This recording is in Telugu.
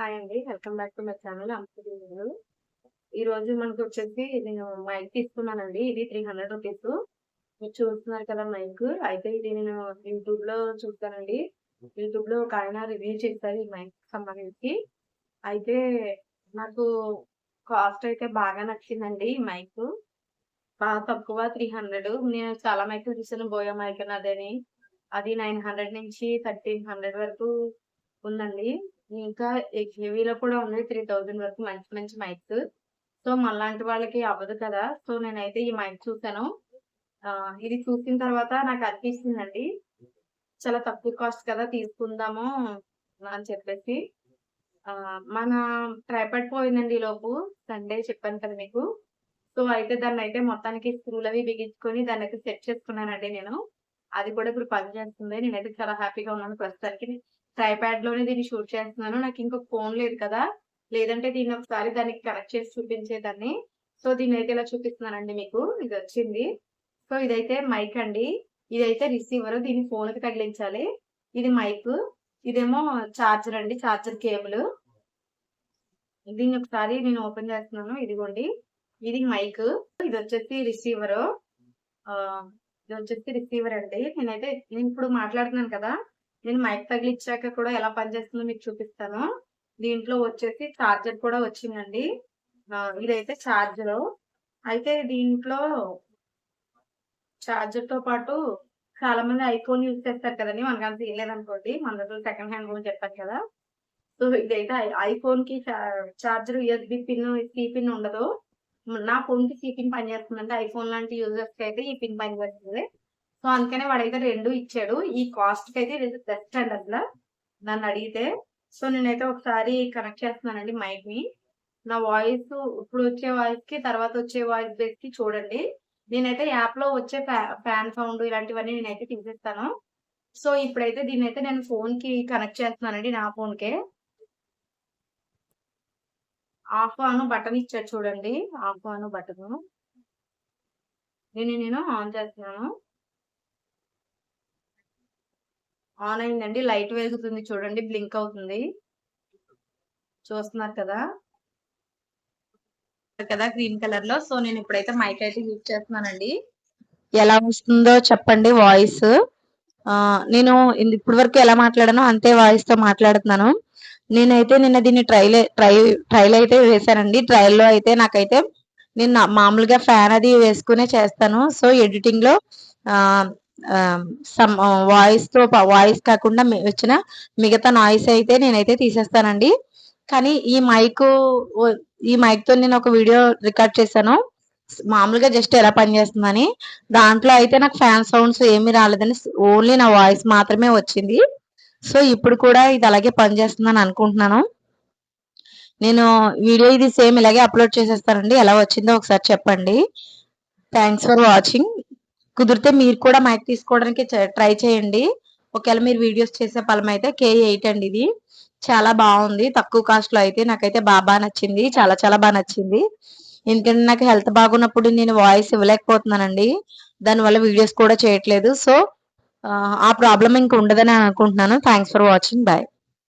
హాయ్ అండి. Welcome back to my channel అమ్మ ఈ రోజు మనకు వచ్చేసి నేను మైక్ తీసుకున్నానండి. ఇది త్రీ హండ్రెడ్ రూపీస్ మీరు చూస్తున్నారు కదా మైక్. అయితే ఇది నేను యూట్యూబ్లో చూస్తానండి యూట్యూబ్లో ఒక ఆయన రివ్యూ చేశారు ఈ మైక్ సంబంధించి. అయితే నాకు కాస్ట్ అయితే బాగా నచ్చిందండి ఈ మైకు. బాగా తక్కువ 300 నేను చాలా మైక్ చూసాను. బోయో మైక్ అని అదని. అది 900 నుంచి 1300 వరకు ఉందండి. ఇంకా హెవీలో కూడా ఉన్నాయి 3000 వరకు మంచి మంచి మైక్స్. సో, మళ్ళాంటి వాళ్ళకి అవ్వదు కదా! సో, నేనైతే ఈ మైక్ చూసాను. ఇది చూసిన తర్వాత నాకు అనిపించిందండి. చాలా తక్కువ కాస్ట్ కదా! తీసుకుందాము అని చెప్పేసి. మన ట్రైపాడ్ పోయిందండి ఈలోపు. సండే చెప్పాను కదా మీకు. సో, అయితే దాన్ని అయితే మొత్తానికి స్క్రూలవి బిగించుకొని దాన్నయితే సెట్ చేసుకున్నానండి నేను. అది కూడా ఇప్పుడు పనిచేస్తుంది. నేనైతే చాలా హ్యాపీగా ఉన్నాను ప్రస్తుతానికి. ట్రైపాడ్‌లోనే దీన్ని షూట్ చేస్తున్నాను. నాకు ఇంకొక ఫోన్ లేదు కదా! లేదంటే దీన్ని ఒకసారి దానికి కనెక్ట్ చేసి చూపించేదాన్ని. సో, దీన్నైతే ఇలా చూపిస్తున్నానండి మీకు. ఇది వచ్చింది సో, ఇదైతే మైక్ అండి. ఇదైతే రిసీవర్. దీన్ని ఫోన్‌కి తగిలించాలి. ఇది మైక్ ఇదేమో చార్జర్ అండి. చార్జర్ కేబుల్ దీన్ని ఒకసారి నేను ఓపెన్ చేస్తున్నాను. ఇదిగోండి. ఇది మైక్ ఇది వచ్చేసి రిసీవరు. ఇది వచ్చేసి రిసీవర్ అండి. నేనైతే నేనిప్పుడు మాట్లాడుతున్నాను కదా! నేను మైక్ తగిలిచ్చాక కూడా ఎలా పనిచేస్తుందో మీకు చూపిస్తాను. దీంట్లో వచ్చేసి చార్జర్ కూడా వచ్చిందండి. ఇదైతే ఛార్జరు అయితే దీంట్లో ఛార్జర్తో పాటు చాలా మంది ఐఫోన్ యూజ్ చేస్తారు కదండీ! మనకంత తెలియలేదనుకోండి. మన దగ్గర సెకండ్ హ్యాండ్ కూడా చెప్పాను కదా! సో, ఇదైతే ఐఫోన్కి charger charger pin, C pin ఉండదు. నా ఫోన్‌కి సి పిన్ పనిచేస్తుందండి. ఐఫోన్ లాంటి యూజర్స్కి అయితే ఈ పిన్ పనిచేస్తుంది. సో, అందుకనే వాడైతే రెండు ఇచ్చాడు. ఈ కాస్ట్‌కైతే ఇది బెస్ట్ అండి అందులో నన్ను అడిగితే సో, నేనైతే ఒకసారి కనెక్ట్ చేస్తున్నానండి మైక్‌ని. నా వాయిస్ ఇప్పుడు వచ్చే వాయిస్‌కి, తర్వాత వచ్చే వాయిస్ బేస్‌కి చూడండి. నేనైతే యాప్‌లో వచ్చే ఫ్యాన్ సౌండ్ ఇలాంటివన్నీ నేనైతే తీసేస్తాను. సో, ఇప్పుడైతే దీన్నైతే నేను ఫోన్‌కి కనెక్ట్ చేస్తున్నానండి నా ఫోన్‌కే. ఆఫ్, అను బటన్ ఇచ్చాడు చూడండి. ఆఫ్, అను బటన్ దీన్ని నేను ఆన్ చేస్తున్నాను. ఆన్ అయిందండి. లైట్ వెలుగుతుంది చూడండి. బ్లింక్ అవుతుంది. చూస్తున్నారు కదా! కదా గ్రీన్ కలర్‌లో. సో, నేను ఇప్పుడైతే మైక్ అయితే యూజ్ చేస్తున్నానండి. ఎలా వస్తుందో చెప్పండి వాయిస్. నేను ఇప్పుడు ఇప్పటి వరకు ఎలా మాట్లాడానో అంతే వాయిస్‌తో మాట్లాడుతున్నాను. నేనైతే నిన్న దీన్ని ట్రైల్ ట్రై ట్రైల్ అయితే వేశానండి. ట్రైల్లో అయితే నాకైతే నేను నా మామూలుగా ఫ్యాన్ అది వేసుకునే చేస్తాను. సో, ఎడిటింగ్‌లో లో సమ్ వాయిస్‌తో వాయిస్ కాకుండా వచ్చిన మిగతా నాయిస్ అయితే నేనైతే తీసేస్తానండి. కానీ ఈ మైకు ఈ ఈ మైక్‌తో నేను ఒక వీడియో రికార్డ్ చేశాను. మామూలుగా జస్ట్ ఎలా పనిచేస్తుందని. దాంట్లో అయితే నాకు ఫ్యాన్ సౌండ్స్ ఏమీ రాలేదని ఓన్లీ నా వాయిస్ మాత్రమే వచ్చింది. సో, ఇప్పుడు కూడా ఇది అలాగే పనిచేస్తుందని అనుకుంటున్నాను. నేను వీడియో ఇది సేమ్ ఇలాగే అప్‌లోడ్ చేసేస్తానండి. ఎలా వచ్చిందో ఒకసారి చెప్పండి. Thanks for watching. కుదిరితే మీరు కూడా మైక్ తీసుకోవడానికి ట్రై చేయండి. ఒకవేళ మీరు వీడియోస్ చేసే పలమైతే కే8 అండి ఇది. చాలా బాగుంది తక్కువ కాస్ట్‌లో అయితే నాకైతే బాగా నచ్చింది. చాలా చాలా బాగా నచ్చింది. ఎందుకంటే నాకు హెల్త్ బాగున్నప్పుడు నేను వాయిస్ ఇవ్వలేకపోతున్నానండి. దానివల్ల వీడియోస్ కూడా చేయట్లేదు. సో, ఆ ప్రాబ్లం ఇంక ఉండదని అనుకుంటున్నాను. Thanks for watching. బాయ్